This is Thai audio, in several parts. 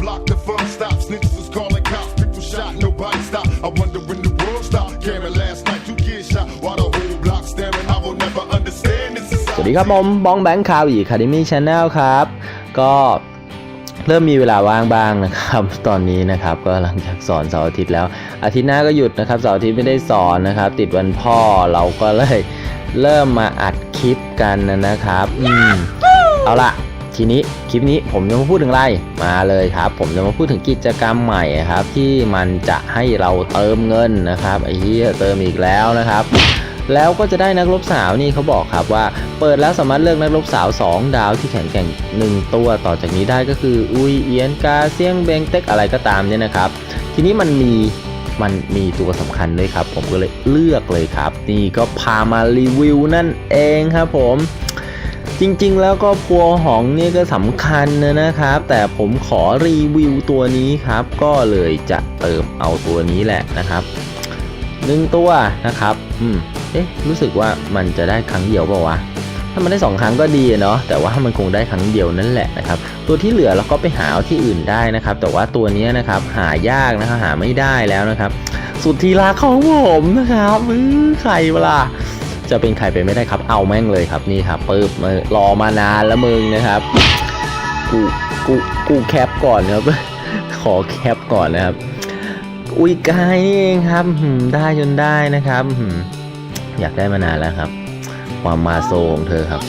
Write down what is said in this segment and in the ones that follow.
block, the fun stops. Snitches was calling cops, people shot, nobody stopped. I wonder when the world stopped. Cameron last night, two kids shot, while the whole block staring. I will never understand this. สวัสดีครับผมบองแบงค์ข่าวอีคาเดมี่ชาแนลครับ ก็เริ่มมีเวลาว่างบ้างนะครับ ตอนนี้นะครับก็หลังจากสอนเสาร์อาทิตย์แล้ว อาทิตย์หน้าก็หยุดนะครับเสาร์อาทิตย์ไม่ได้สอนนะครับ ติดวันพ่อเราก็เลยเริ่มมาอัดคลิปกันนะครับ อืมเอาละ ทีนี้คลิปนี้ผมจะมาพูดถึงอะไรมาเลยครับ ผมจะมาพูดถึงกิจกรรมใหม่ครับ ที่มันจะให้เราเติมเงินนะครับไอ้เหี้ยเติมอีกแล้วนะครับแล้วก็จะได้นักรบสาวนี่เขาบอกครับว่า เปิดแล้วสามารถเลือกนักรบสาว 2 ดาวที่แข็งแกร่ง1ตัวต่อจากนี้ได้ก็คือ อุยเอียนกาเซียงเบงเต็กอะไรก็ตามเนี่ยนะครับ ทีนี้มันมีมันมีตัวสำคัญด้วยครับ ผมก็เลยเลือกเลยครับ นี่ก็พามารีวิวนั่นเองครับผม จริงๆ แล้วก็พัวหองเนี่ยก็สำคัญนะนะครับ แต่ผมขอรีวิวตัวนี้ครับ ก็เลยจะเติมเอาตัวนี้แหละนะครับหนึ่งตัวนะครับ อืม เอ๊ะ รู้สึกว่ามันจะได้ครั้งเดียวเปล่าวะ ถ้ามันได้สองครั้งก็ดีเนาะ แต่ว่ามันคงได้ครั้งเดียวนั่นแหละนะครับ ตัวที่เหลือเราก็ไปหาที่อื่นได้นะครับ แต่ว่าตัวนี้นะครับหายากนะครับหาไม่ได้แล้วนะครับ สุดที่รักของผมนะครับอื้อใครเวลา จะเป็นใครไปไม่ได้ครับ เอาแม่งเลยครับนี่ครับปึ๊บมารอมานานแล้วมึงนะครับ กูกูกูแคปก่อนครับ ขอแคปก่อนนะครับอุ้ยกายนี่เองครับได้จนได้นะครับอยากได้มานานแล้วครับ ความมาโซของเธอครับ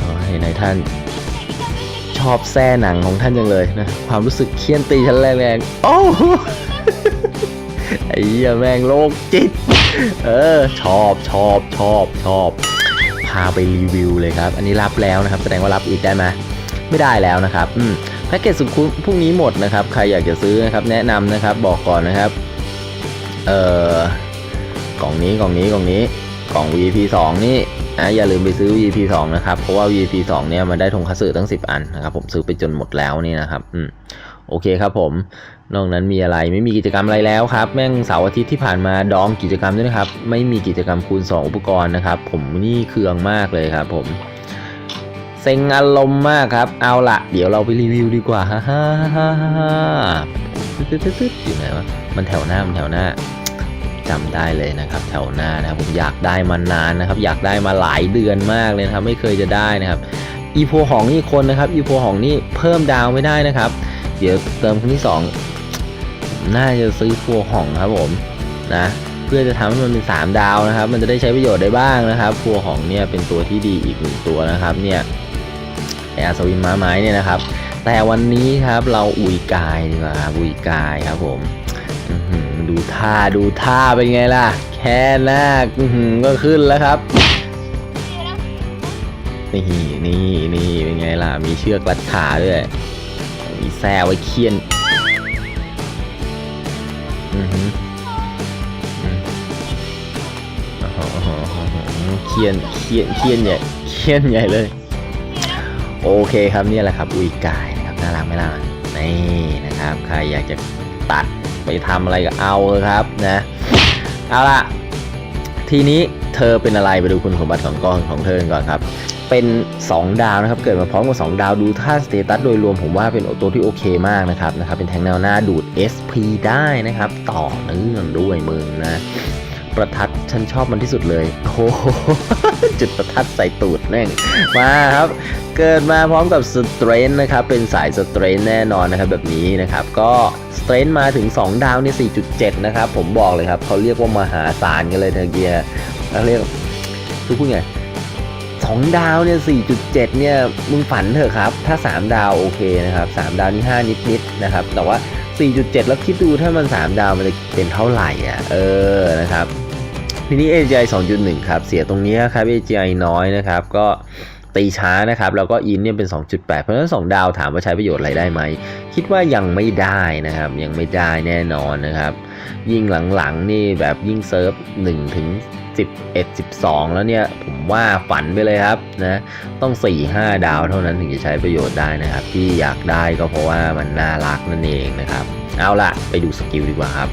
ขอให้นายท่านชอบแซ่หนังของท่านจังเลยนะความรู้สึกเคี่ยนตีชั้นแรงๆโอ้ไอ้เหี้ยแม่งโลกจิต เออชอบชอบชอบชอบพาไปรีวิวเลยครับ อันนี้รับแล้วนะครับ แสดงว่ารับอีกได้ไหมไม่ได้แล้วนะครับอืมแพ็กเกจสุดคุ้มพรุ่งนี้หมดนะครับ ใครอยากจะซื้อนะครับ แนะนำนะครับ บอกก่อนนะครับ เอ่อกล่องนี้กล่องนี้กล่องนี้กล่อง VP 2 นี่นะอย่าลืมไปซื้อ VP 2 นะครับ เพราะว่า VP 2 เนี่ยมันได้ทงคัตสึตั้ง 10 อันนะครับ ผมซื้อไปจนหมดแล้วนี่นะครับ อืม โอเคครับผม นอกนั้นมีอะไรไม่มีกิจกรรมอะไรแล้วครับ แม่งเสาร์อาทิตย์ที่ผ่านมาดองกิจกรรมด้วยนะครับ ไม่มีกิจกรรมคูณ 2 อุปกรณ์นะครับ ผมนี่เคืองมากเลยครับ ผมเซ็งอารมณ์มากครับ เอาละเดี๋ยวเราไปรีวิวดีกว่าฮ่าฮ่าฮ่าฮ่าตึ๊ดตึ๊ดตึ๊ดอยู่ไหนวะมันแถวหน้ามันแถวหน้าจำได้เลยนะครับ แถวหน้านะครับผมอยากได้มานานนะครับ อยากได้มาหลายเดือนมากเลยนะครับ ไม่เคยจะได้นะครับอีโพหองนี่คนนะครับอีโพหองนี่เพิ่มดาวไม่ได้นะครับ เดี๋ยวเติมครั้งที่สองน่าจะซื้อโพหองครับผมนะเพื่อจะทำให้มันเป็น 3 ดาวนะครับ มันจะได้ใช้ประโยชน์ได้บ้างนะครับพัวของเนี่ยเป็นตัวที่ดีอีกหนึ่งตัวนะครับเนี่ยแอร์สวินม้าไม้เนี่ยนะครับ แต่วันนี้ครับเราอุยกายดีกว่าอุยกายครับผมดูท่าดูท่าเป็นไงล่ะ แค่หน้าก็ขึ้นแล้วครับนี่นี่นี่เป็นไงล่ะ มีเชือกรัดขาด้วย มีแซ่ไว้เคียนอือหือโอ้โหเคียนเคียนเคียนใหญ่เคียนใหญ่เลย โอเคครับนี่แหละครับ อุยกายนะครับน่ารักไหมล่ะนี่นะครับ ใครอยากจะตัดไปทำอะไรก็เอาเลยครับนะ เอาละ ทีนี้เธอเป็นอะไรไปดูคุณสมบัติของกองของเธอก่อนครับ เป็น 2 ดาวนะครับ เกิดมาพร้อมกับ 2 ดาวดูท่าสเตตัสโดยรวมผมว่าเป็นตัวที่โอเคมากนะครับนะครับ เป็นแทงแนวหน้าดูด SP ได้นะครับ ต่อเนื่องด้วยมึงนะ ประทัดฉันชอบมันที่สุดเลยโอ้โหจุดประทัดใส่ตูดแม่งมาครับ เกิดมาพร้อมกับสเตรนนะครับ เป็นสายสเตรนแน่นอนนะครับแบบนี้นะครับ ก็สเตรนมาถึง 2 ดาวนี่4.7 นะครับ ผมบอกเลยครับ เขาเรียกว่ามหาศาลกันเลยเทอเกียร์เขาเรียกคือพูดไงสองดาวเนี่ย 4.7 เนี่ย มึงฝันเถอะครับ ถ้า 3 ดาวโอเคนะครับ 3 ดาวนี่ 5 นิดๆนะครับ แต่ว่า 4.7 แล้วคิดดูถ้ามัน 3 ดาวมันจะเป็นเท่าไหร่อะ เออ นะครับ ทีนี้ AGI 2.1 ครับ เสียตรงนี้ครับ AGI น้อยนะครับ ก็ตีช้านะครับ แล้วก็อินเนี่ยเป็น 2.8 เพราะฉะนั้น 2 ดาวถามว่าใช้ประโยชน์อะไรได้ไหม คิดว่ายังไม่ได้นะครับ ยังไม่ได้แน่นอนนะครับ ยิ่งหลังๆ นี่แบบยิ่งเซิร์ฟ1ถึง11 12 แล้วเนี่ย ผมว่าฝันไปเลยครับนะต้อง 4-5 ดาวเท่านั้นถึงจะใช้ประโยชน์ได้นะครับ ที่อยากได้ก็เพราะว่ามันน่ารักนั่นเองนะครับ เอาล่ะ ไปดูสกิลดีกว่าครับ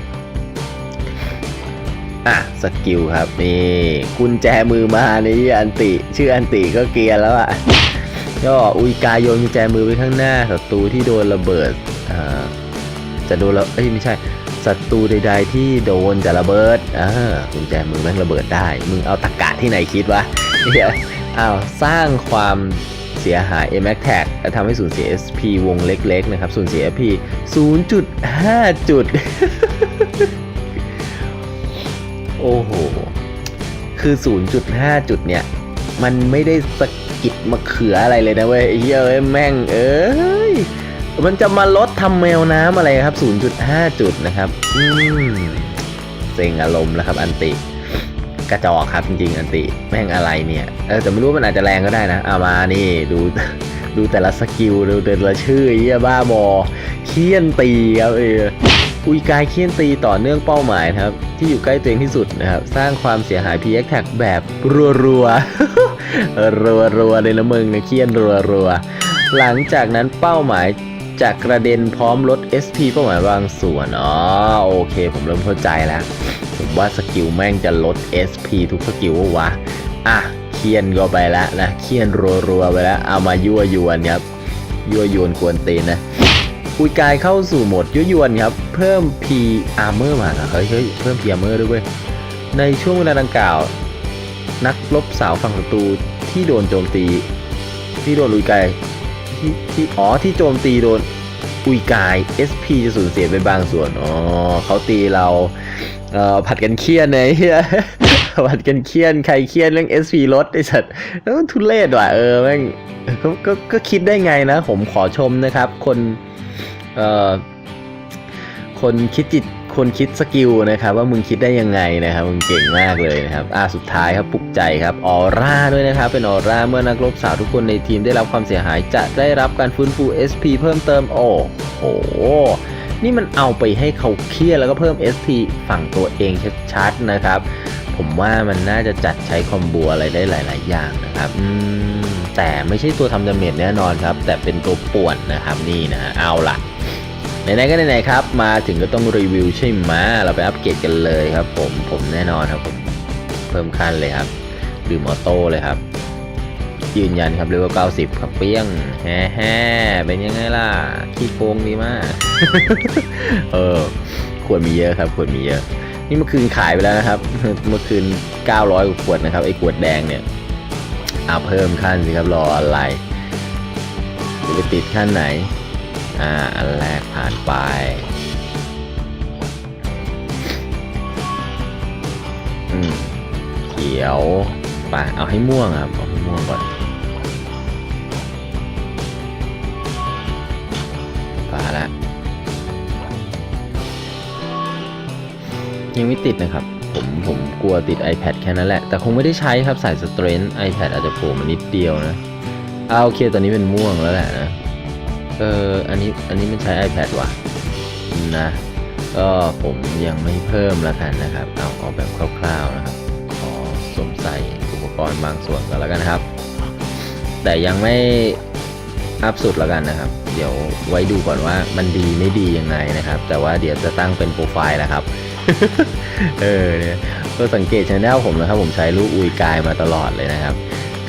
อะสกิลครับนี่กุญแจมือมานี่อันติชื่ออันติก็เกียร์แล้วอะก็อุยกายโยนกุญแจมือไปข้างหน้าศัตรูที่โดนระเบิดอ่าจะโดนระเอ้ยไม่ใช่ศัตรูใด ๆ ที่โดนจะระเบิดอ่ากุญแจมือแม่งระเบิดได้มึงเอาตะกะที่ไหนคิดวะเดี๋ยวอ้าวสร้างความเสียหาย m a x Tag และทำให้สูญเสีย SP วงเล็ก ๆ นะครับสูญเสีย SP 0.5 จุด โอ้โห คือ 0.5 จุดเนี่ย มันไม่ได้สะกิดมะเขืออะไรเลยนะเว้ยเหี้ยเอ้ยแม่ง เอ้ย มันจะมาลดทำแมวน้ำอะไรครับ 0.5 จุดนะครับ อืมเซ็งอารมณ์แล้วครับ อันติ กระจอกครับจริงๆ อันติ แม่งอะไรเนี่ย เออแต่ไม่รู้มันอาจจะแรงก็ได้นะเอามานี่ดูดูแต่ละสกิลดูแต่ละชื่อเหี้ยบ้าบอเคี่ยนตีครับเออ อุยกายเคี่ยนตีต่อเนื่องเป้าหมายนะครับ ที่อยู่ใกล้ตัวเองที่สุดนะครับ สร้างความเสียหาย PX Tag แบบรัวๆรัวๆเลยนะมึงนะเคี่ยนรัวๆหลังจากนั้นเป้าหมายจะกระเด็นพร้อมลด SP เป้าหมายบางส่วน อ๋อ โอเค ผมเริ่มเข้าใจแล้ว ผมว่าสกิลแม่งจะลด SP ทุกสกิลวะวะอะเคี่ยนก็ไปแล้วนะเคี่ยนรัวๆไปแล้ว เอามายั่วยวนครับยั่วยวนกวนตีนนะ อุยกายเข้าสู่โหมดยั่วยวนครับ เพิ่ม P armor มาเหรอเฮ้ยเฮ้ยเพิ่ม P armor ด้วยเว้ย ในช่วงเวลาดังกล่าว นักรบสาวฝั่งศัตรูที่โดนโจมตี ที่โดนอุยกายที่ที่อ๋อที่โจมตีโดนอุยกาย SP จะสูญเสียไปบางส่วน อ๋อเขาตีเราเอ่อผัดกันเคียนไอ้เหี้ยผัดกันเคียนใครเคียนเรื่อง SP ลดไอ้สัตว์แล้วทุเรศว่ะเออแม่งก็ก็ก็คิดได้ไงนะ ผมขอชมนะครับ คน คนคิดจิตคนคิดสกิลนะครับว่ามึงคิดได้ยังไงนะครับมึงเก่งมากเลยนะครับอ่าสุดท้ายครับปลุกใจครับออร่าด้วยนะครับเป็นออร่าเมื่อนักรบสาวทุกคนในทีมได้รับความเสียหายจะได้รับการฟื้นฟู SP เพิ่มเติมโอ้โหนี่มันเอาไปให้เขาเครียดแล้วก็เพิ่ม SP ฝั่งตัวเองชัดๆนะครับ ผมว่ามันน่าจะจัดใช้คอมโบอะไรได้หลาย ๆ อย่างนะครับแต่ไม่ใช่ตัวทำดาเมจแน่นอนครับ แต่เป็นตัวป่วนนะครับนี่นะฮะเอาล่ะ ไหนๆก็ไหนๆครับ มาถึงก็ต้องรีวิวใช่ไหมเราไปอัปเกรดกันเลยครับ ผมผมแน่นอนครับผมเพิ่มขั้นเลยครับดื่มออโต้เลยครับ ยืนยันครับเลเวล90 ครับเปี้ยงแฮ่แฮ่เป็นยังไงล่ะขี้โกงดีมาก เออควรมีเยอะครับควรมีเยอะ นี่เมื่อคืนขายไปแล้วนะครับ เมื่อคืน 900กว่าขวดนะครับไอ้ขวดแดงเนี่ยเอาเพิ่มขั้นสิครับรออะไรจะไปติดขั้นไหน อ่า อันแรกผ่านไปอืมเขียวไปเอาให้ม่วงครับเอาให้ม่วงก่อนฟ้าละยังไม่ติดนะครับ ผมผมกลัวติด iPad แค่นั้นแหละ แต่คงไม่ได้ใช้ครับสายสเตรน iPad อาจจะโผล่มานิดเดียวนะอ่าโอเค ตอนนี้เป็นม่วงแล้วแหละนะ เอออันนี้อันนี้มันใช้ iPad ว่ะนะก็ผมยังไม่เพิ่มล้วกันนะครับ เอาเอาแบบคร่าวๆนะครับ ขอสวมใส่อุปกรณ์บางส่วนก่อนแล้วกันนะครับ แต่ยังไม่อัพสุดแล้วกันนะครับ เดี๋ยวไว้ดูก่อนว่ามันดีไม่ดียังไงนะครับ แต่ว่าเดี๋ยวจะตั้งเป็นโปรไฟล์นะครับ เออเนี่ยก็สังเกตช anel ผมนะครับ ผมใช้รูปอุยกายมาตลอดเลยนะครับ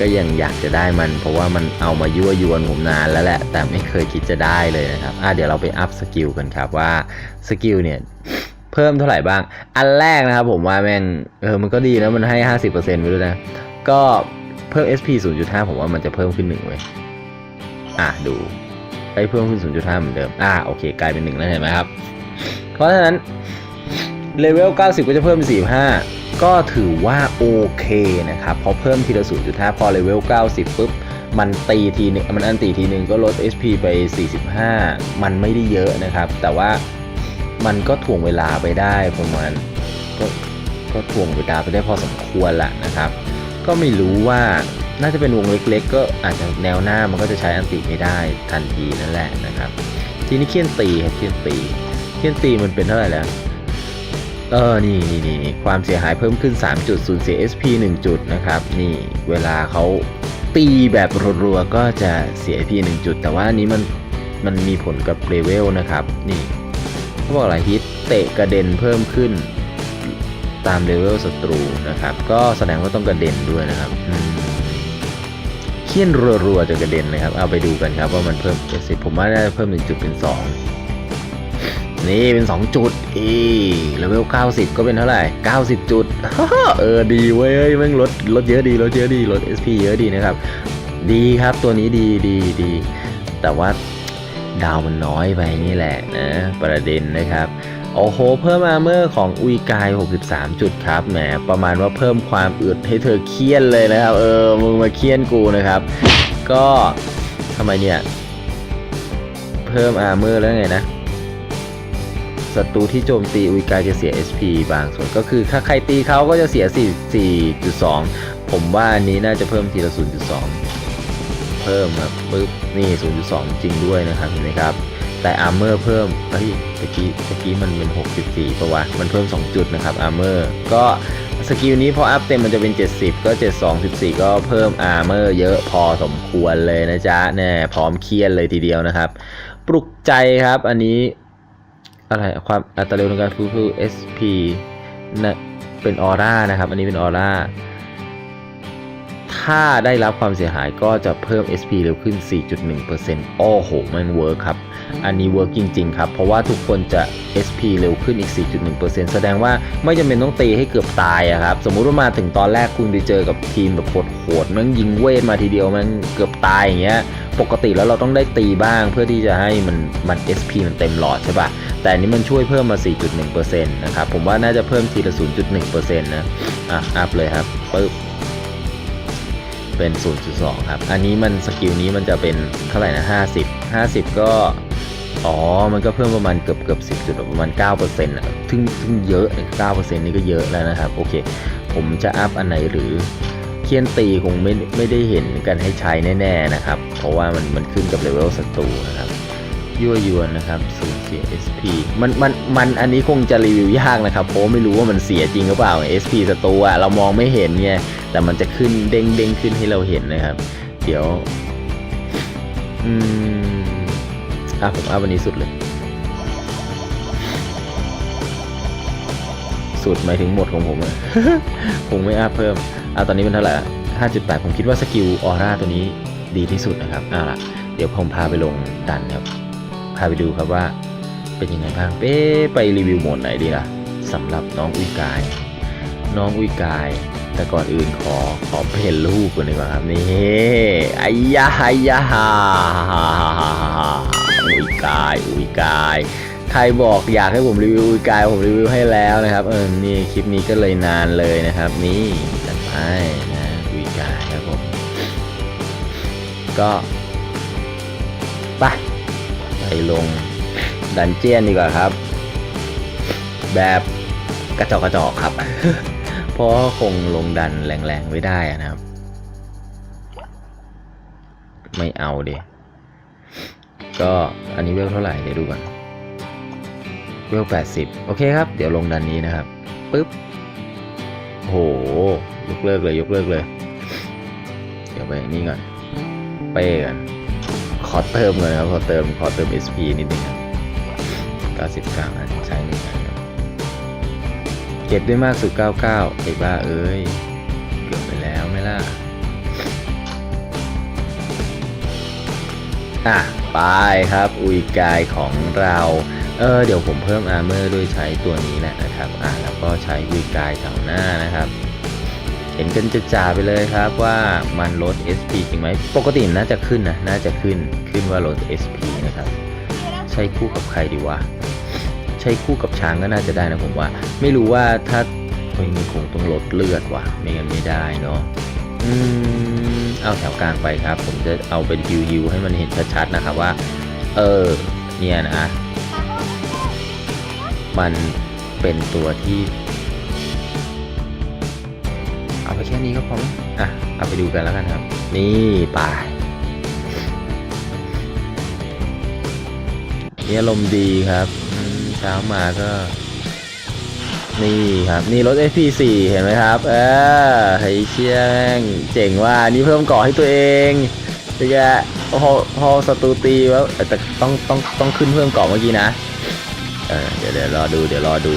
ก็ยังอยากจะได้มัน เพราะว่ามันเอามายั่วยวนผมนานแล้วแหละ แต่ไม่เคยคิดจะได้เลยนะครับอะเดี๋ยวเราไปอัพสกิลกันครับว่าสกิลเนี่ยเพิ่มเท่าไหร่บ้าง อันแรกนะครับผมว่าแม่งเออมันก็ดีนะมันให้ 50%ไปด้วยนะ ก็เพิ่ม SP 0.5 ผมว่ามันจะเพิ่มขึ้นหนึ่งเว้ยอะดูไปเพิ่มขึ้น 0.5 เหมือนเดิม อะโอเค กลายเป็นหนึ่งแล้วเห็นไหมครับ เพราะฉะนั้น เลเวล 90 ก็จะเพิ่มเป็น45 ก็ถือว่าโอเคนะครับพอเพิ่มทีละ0.5 พอเลเวล 90 ปุ๊บ มันตีทีหนึงมันอันตีทีหนึ่งก็ลด SP ไป 45 มันไม่ได้เยอะนะครับ แต่ว่ามันก็ถ่วงเวลาไปได้ประมาณก็ก็ถ่วงเวลาไปได้พอสมควรละนะครับ ก็ไม่รู้ว่าน่าจะเป็นวงเล็กๆ ก็อาจจะแนวหน้ามันก็จะใช้อันติไม่ได้ทันทีนั่นแหละนะครับ ทีนี้เคียนตีครับเคียนตีเคียนตีมันเป็นเท่าไหร่แล้ว เออ นี่นี่นี่ความเสียหายเพิ่มขึ้น 3 จุดสูญเสีย SP 1 จุดนะครับ นี่เวลาเขาตีแบบรัวๆ ก็จะเสีย SP 1 จุด แต่ว่านี้มันมันมีผลกับเลเวลนะครับ นี่เขาบอกอะไรฮิตเตะกระเด็นเพิ่มขึ้นตามเลเวลศัตรูนะครับ ก็แสดงว่าต้องกระเด็นด้วยนะครับเคี่ยนรัวๆจนกระเด็นนะครับ เอาไปดูกันครับว่ามันเพิ่มสิผมว่าน่าจะเพิ่มหนึ่งจุดเป็นสอง นี่เป็น 2 จุดอีเลเวล90 ก็เป็นเท่าไหร่ 90 จุด เออดีเว้ยแม่งลดลดเยอะดีลดเยอะดีลด SP เยอะดีนะครับ ดีครับตัวนี้ดีดีดี แต่ว่าดาวมันน้อยไปนี่แหละนะประเด็นนะครับโอ้โห เพิ่มอาร์เมอร์ของอุยกาย 63 จุดครับ แหม ประมาณว่าเพิ่มความอึดให้เธอเคียนเลยนะครับ เออ มึงมาเคียนกูนะครับ ก็ทำไมเนี่ย เพิ่มอาร์เมอร์แล้วไงนะ ศัตรูที่โจมตีอุยกายจะเสีย SP บางส่วนก็คือถ้าใครตีเขาก็จะเสีย 4 4.2 ผมว่าอันนี้น่าจะเพิ่มทีละ 0.2 เพิ่มครับปึ๊บนี่ 0.2 จริงด้วยนะครับเห็นไหมครับ แต่อาร์เมอร์เพิ่มเฮ้ยตะกี้ตะกี้มันเป็น 64ปะวะมันเพิ่ม 2 จุดนะครับอาร์เมอร์ก็สกิลนี้พออัพเต็มมันจะเป็น 70 ก็ 72 14 ก็เพิ่มอาร์เมอร์เยอะพอสมควรเลยนะจ๊ะแน่พร้อมเคียนเลยทีเดียวนะครับ ปลุกใจครับอันนี้ อะไรความอัตราเร็วในการฟื้นฟู SP นะเป็นออร่านะครับ อันนี้เป็นออร่าถ้าได้รับความเสียหายก็จะเพิ่ม SP เร็วขึ้น 4.1%โอ้โห มันเวิร์คครับ อันนี้เวิร์กจริงๆครับ เพราะว่าทุกคนจะ SP เร็วขึ้นอีก 4.1%แสดงว่าไม่จำเป็นต้องตีให้เกือบตายอะครับ สมมุติว่ามาถึงตอนแรกคุณไปเจอกับทีมแบบโหดๆมันยิงเวทมาทีเดียวมันเกือบตายอย่างเงี้ย ปกติแล้วเราต้องได้ตีบ้างเพื่อที่จะให้มันมัน SP มันเต็มหลอดใช่ปะแต่อันนี้มันช่วยเพิ่มมา 4.1%นะครับ ผมว่าน่าจะเพิ่มทีละ 0.1%นะ อะ อัพเลยครับปึ๊บเป็น 0.2 ครับ อันนี้มันสกิลนี้มันจะเป็นเท่าไหร่นะ 50 50 ก็ อ๋อ มันก็เพิ่มประมาณเกือบเกือบ10จุดประมาณ9%อะถึงถึงเยอะ9%นี่ก็เยอะแล้วนะครับ โอเค ผมจะอัพอันไหนหรือเคียนตีคงไม่ไม่ได้เห็นกันให้ใช้แน่ๆนะครับ เพราะว่ามันมันขึ้นกับเลเวลศัตรูนะครับยั่วยวนนะครับสูญเสีย SP มันมันมันอันนี้คงจะรีวิวยากนะครับเพราะไม่รู้ว่ามันเสียจริงหรือเปล่า SP ศัตรูอะเรามองไม่เห็นไงแต่มันจะขึ้นเด้งเด้งขึ้นให้เราเห็นนะครับ เดี๋ยว อืม อะผมเอาวันนี้สุดเลย สุดหมายถึงหมดของผมอะคงไม่อัพเพิ่มอะตอนนี้เป็นเท่าไหร่ห้าจุดแปดผมคิดว่าสกิลออร่าตัวนี้ดีที่สุดนะครับอะล่ะเดี๋ยวผมพาไปลงดันครับ พาไปดูครับว่าเป็นยังไงบ้างเป๊ไปรีวิวโหมดไหนดีล่ะสำหรับน้องอุยกาย น้องอุยกาย แต่ก่อนอื่นขอขอเห็นรูปก่อนดีกว่าครับนี่ไอ้ยาไอ้ยา อุยกายอุยกาย ใครบอกอยากให้ผมรีวิวอุยกายผมรีวิวให้แล้วนะครับ เออนี่คลิปนี้ก็เลยนานเลยนะครับ นี่จัดไปนะอุยกายครับผมก็ไปไปลงดันเจียนดีกว่าครับ แบบกระจอกกระจอกครับ เพราะคงลงดันแรงๆไม่ได้นะครับ ไม่เอาเดี ก็อันนี้เวลเท่าไหร่เดี๋ยวดูก่อนเวล80โอเคครับ เดี๋ยวลงดันนี้นะครับปึ๊บโหยกเลิกเลยยกเลิกเลย เดี๋ยวไปนี่ก่อนเป้กันขอเติมเลยครับขอเติมขอเติม SP นิดนึงครับ99นใช้เหมือนกันเก็บได้มากสุด 99ไอ้บ้าเอ้ย เกือบไปแล้ว อะไปครับ อุยกายของเรา เออเดี๋ยวผมเพิ่มอาร์เมอร์ด้วยใช้ตัวนี้แหละนะครับ อะแล้วก็ใช้อุยกายแถวหน้านะครับ เห็นกันจะจ่าไปเลยครับว่ามันลด SP จริงไหม ปกติน่าจะขึ้นนะ น่าจะขึ้น ขึ้นว่าลด SP นะครับ ใช้คู่กับใครดีวะ ใช้คู่กับช้างก็น่าจะได้นะผมว่า ไม่รู้ว่าถ้าเฮ้ยมันคงต้องลดเลือดว่ะ ไม่งั้นไม่ได้เนาะ อืมเอาแถวกลางไปครับ ผมจะเอาเป็นฮิวฮิวให้มันเห็นชัดๆนะครับว่า เออเนี่ยนะ มันเป็นตัวที่ เอาไปแค่นี้ก็พออะ เอาไปดูกันแล้วกันครับ นี่ไปนี่อารมณ์ดีครับเช้ามาก็ นี่ครับนี่รถ FP4 เห็นไหมครับเออเฮ้ยเชี่ยงเจ๋งว่านี่เพิ่มเกาะให้ตัวเองเป็นไงพอพอศัตรูตีแล้วแต่ต้องต้องต้องขึ้นเพิ่มเกาะเมื่อกี้นะเออเดี๋ยวเดี๋ยวรอดูเดี๋ยวรอดู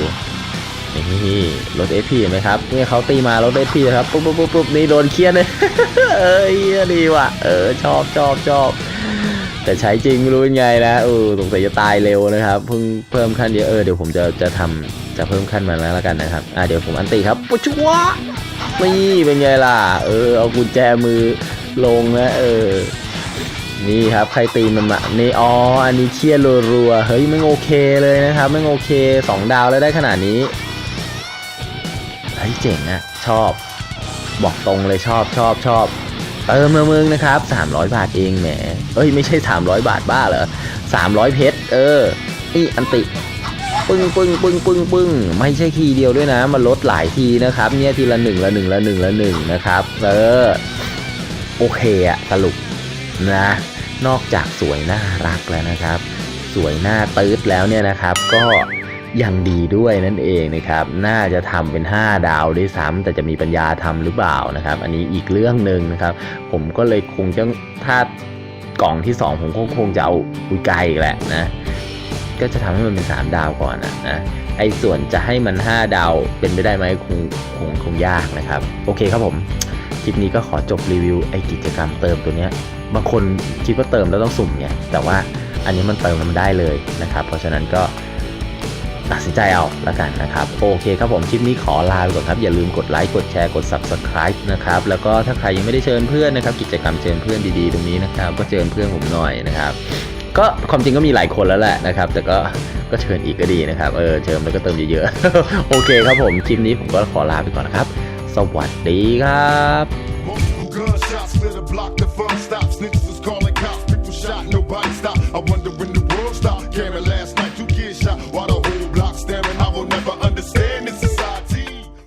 นี่รถเอพีเห็นไหมครับนี่เขาตีมารถเอพีครับปุ๊บปุ๊บปุ๊บปุ๊บนี่โดนเครียดเลยเอ้ยดีว่ะเออชอบชอบชอบ แต่ใช้จริงไม่รู้เป็นไงนะเออสงสัยจะตายเร็วนะครับ เพิ่งเพิ่มขั้นเดียวเออเดี๋ยวผมจะจะทำจะเพิ่มขั้นมาแล้วล้วกันนะครับอะเดี๋ยวผมอันตีครับปุ๊ชัวนี่เป็นไงล่ะ เออเอากุญแจมือลงนะเออนี่ครับใครตีมันมานี่อ๋ออันนี้เคียดรัวๆเฮ้ยไม่งโอเคเลยนะครับไม่งโอเคสองดาวแล้วได้ขนาดนี้เฮ้ยเจ๋งอะชอบ บอกตรงเลยชอบชอบชอบ เติมมามึงนะครับ 300 บาทเองแหม เอ้ยไม่ใช่ 300 บาทบ้าเหรอ 300 เพชร เออ นี่อันติ ปึ้งปึ้งปึ้งปึ้งปึ้งไม่ใช่ทีเดียวด้วยนะ มันลดหลายทีนะครับ เนี่ยทีละหนึ่งละหนึ่งละหนึ่งละหนึ่งนะครับ เออ โอเคอะสรุปนะ นอกจากสวยน่ารักแล้วนะครับ สวยหน้าตืดแล้วเนี่ยนะครับ ก็ อยังดีด้วยนั่นเองนะครับ น่าจะทำเป็น 5 ดาวด้วยซ้ำแต่จะมีปัญญาทำหรือเปล่านะครับ อันนี้อีกเรื่องหนึ่งนะครับ ผมก็เลยคงจะถ้ากล่องที่ 2 ผมก็คงจะเอาอุยไกอีกแหละนะ ก็จะทำให้มันเป็น 3 ดาวก่อนนะนะไอ้ส่วนจะให้มัน 5 ดาวเป็นไปได้ไหมคงคงคงยากนะครับ โอเคครับผมคลิปนี้ก็ขอจบรีวิวไอ้กิจกรรมเติมตัวเนี้ยบางคนคิดว่าเติมแล้วต้องสุ่มเนี่ยแต่ว่าอันนี้มันเติมแล้วมันได้เลยนะครับ เพราะฉะนั้นก็ ตัดสินใจเอาละกันนะครับ โอเคครับผมคลิปนี้ขอลาไปก่อนครับ อย่าลืมกดไลค์กดแชร์กด subscribe นะครับ แล้วก็ถ้าใครยังไม่ได้เชิญเพื่อนนะครับ กิจกรรมเชิญเพื่อนดีๆตรงนี้นะครับ ก็เชิญเพื่อนผมหน่อยนะครับ ก็ความจริงก็มีหลายคนแล้วแหละนะครับ แต่ก็ก็เชิญอีกก็ดีนะครับ เออเชิญแล้วก็เติมเยอะๆ โอเคครับผมคลิปนี้ผมก็ขอลาไปก่อนนะครับ สวัสดีครับ Gunshots clear the block, the fun stops. Niggas was calling cops, people shot, nobody stopped. I wonder when the world stopped. Caring